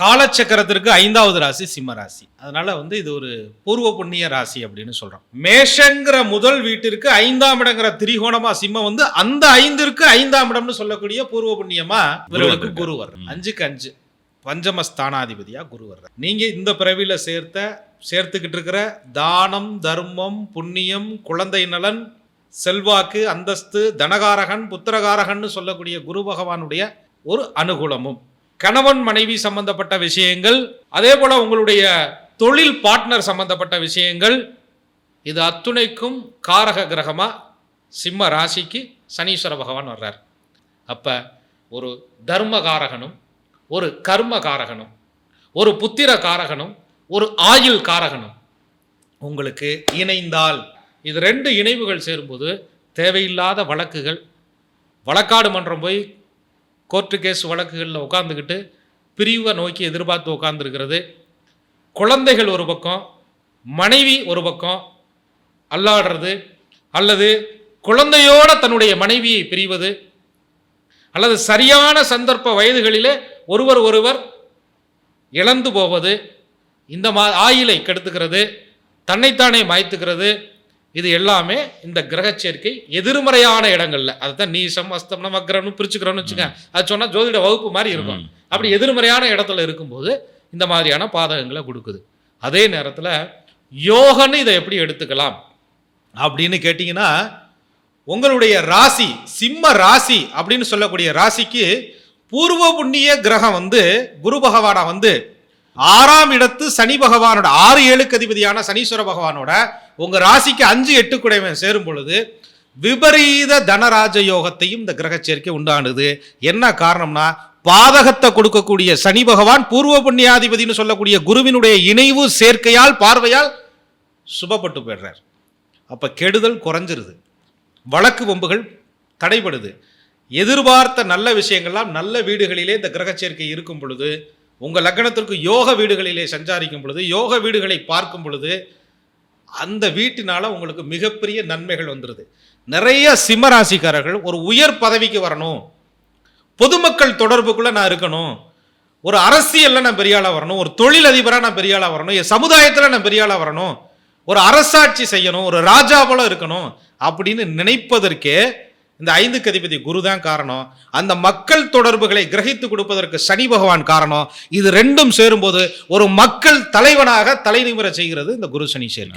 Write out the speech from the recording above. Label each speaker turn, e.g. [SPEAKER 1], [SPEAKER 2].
[SPEAKER 1] காலச்சக்கரத்திற்கு ஐந்தாவது ராசி சிம்ம ராசி. அதனால வந்து இது ஒரு பூர்வ புண்ணிய ராசி அப்படின்னு சொல்றோம். மேஷங்கிற முதல் வீட்டிற்கு ஐந்தாம் இடங்கிற திரிகோணமா சிம்மம் வந்து அந்த ஐந்திற்கு ஐந்தாம் இடம்னு சொல்லக்கூடிய பூர்வ புண்ணியமா இவர்களுக்கு. குரு வர்றார். அஞ்சுக்கு அஞ்சு. பஞ்சம ஸ்தானாதிபதியா குரு வர்றார். நீங்க இந்த பிறவியில சேர்த்த சேர்த்துக்கிட்டு இருக்கிற தானம் தர்மம் புண்ணியம் குழந்தை நலன் செல்வாக்கு அந்தஸ்து தனகாரகன் புத்திரகாரகன்னு சொல்லக்கூடிய குரு பகவானுடைய ஒரு அனுகூலமும். கணவன் மனைவி சம்பந்தப்பட்ட விஷயங்கள் அதே போல உங்களுடைய தொழில் பார்ட்னர் சம்பந்தப்பட்ட விஷயங்கள் இது அத்துணைக்கும் காரக கிரகமா? சிம்ம ராசிக்கு சனீஸ்வர பகவான் வர்றார். அப்ப ஒரு தர்ம காரகனும் ஒரு கர்ம காரகனும் ஒரு புத்திர காரகனும் ஒரு ஆயுள் காரகனும் உங்களுக்கு இணைந்தால் இது ரெண்டு இணைவுகள் சேரும்போது தேவையில்லாத வழக்குகள் வழக்காடு மன்றம் போய் கோர்ட்டு கேஸ் வழக்குகளில் உட்காந்துக்கிட்டு பிரிவை நோக்கி எதிர்பார்த்து உட்காந்துருக்கிறது குழந்தைகள் ஒரு பக்கம் மனைவி ஒரு பக்கம் அல்லாடுறது அல்லது குழந்தையோட தன்னுடைய மனைவியை பிரிவது அல்லது சரியான சந்தர்ப்ப வயதுகளிலே ஒருவர் ஒருவர் இழந்து போவது இந்த மா ஆயிலை கெடுத்துக்கிறது தன்னைத்தானே மாய்த்துக்கிறது இது எல்லாமே இந்த கிரக சேர்க்கை எதிர்மறையான இடங்கள்ல. அதுதான் நீசம் அஸ்தம் நமக்கிரம்னு பிரிச்சுக்கிறோம்னு வச்சுக்க அது சொன்னா ஜோதிட வகுப்பு மாதிரி இருக்கும். அப்படி எதிர்மறையான இடத்துல இருக்கும்போது இந்த மாதிரியான பாதகங்களை கொடுக்குது. அதே நேரத்தில் யோகன்னு இதை எப்படி எடுத்துக்கலாம்? அப்படின்னு கேட்டிங்கன்னா உங்களுடைய ராசி சிம்ம ராசி அப்படின்னு சொல்லக்கூடிய ராசிக்கு பூர்வ புண்ணிய கிரகம் வந்து குரு பகவானா வந்து ஆறாம் இடத்து சனி பகவானோட ஆறு ஏழுக்கு அதிபதியான சனீஸ்வர பகவானோட உங்க ராசிக்கு அஞ்சு எட்டு குடைவன் சேரும் பொழுது விபரீத தனராஜ யோகத்தையும் இந்த கிரக சேர்க்கை உண்டானது. என்ன காரணம்னா பாதகத்தை கொடுக்கக்கூடிய சனி பகவான் பூர்வ புண்ணியாதிபதினு சொல்லக்கூடிய குருவினுடைய இணைவு சேர்க்கையால் பார்வையால் சுபப்பட்டு போயிடுறார். அப்ப கெடுதல் குறைஞ்சிருது. வழக்கு வம்புகள் தடைபடுது. எதிர்பார்த்த நல்ல விஷயங்கள்லாம் நல்ல வீடுகளிலே இந்த கிரக சேர்க்கை இருக்கும் பொழுது உங்கள் லக்னத்திற்கு யோக வீடுகளிலே சஞ்சாரிக்கும் பொழுது யோக வீடுகளை பார்க்கும் பொழுது அந்த வீட்டினால உங்களுக்கு மிகப்பெரிய நன்மைகள் வந்துடுது நிறைய சிம்மராசிக்காரர்கள் ஒரு உயர் பதவிக்கு வரணும். பொதுமக்கள் தொடர்புக்குள்ள நான் இருக்கணும். ஒரு அரசியல்ல நான் பெரிய வரணும். ஒரு தொழில் அதிபரா நான் பெரிய வரணும். என் சமுதாயத்துல நான் பெரிய வரணும். ஒரு அரசாட்சி செய்யணும். ஒரு ராஜா போல இருக்கணும் அப்படின்னு நினைப்பதற்கே இந்த ஐந்துக்கு அதிபதி குரு தான் காரணம். அந்த மக்கள் தொடர்புகளை கிரகித்து கொடுப்பதற்கு சனி பகவான் காரணம். இது ரெண்டும் சேரும்போது ஒரு மக்கள் தலைவனாக தலைநிமிர செய்கிறது இந்த குரு சனி சேர்க்கை.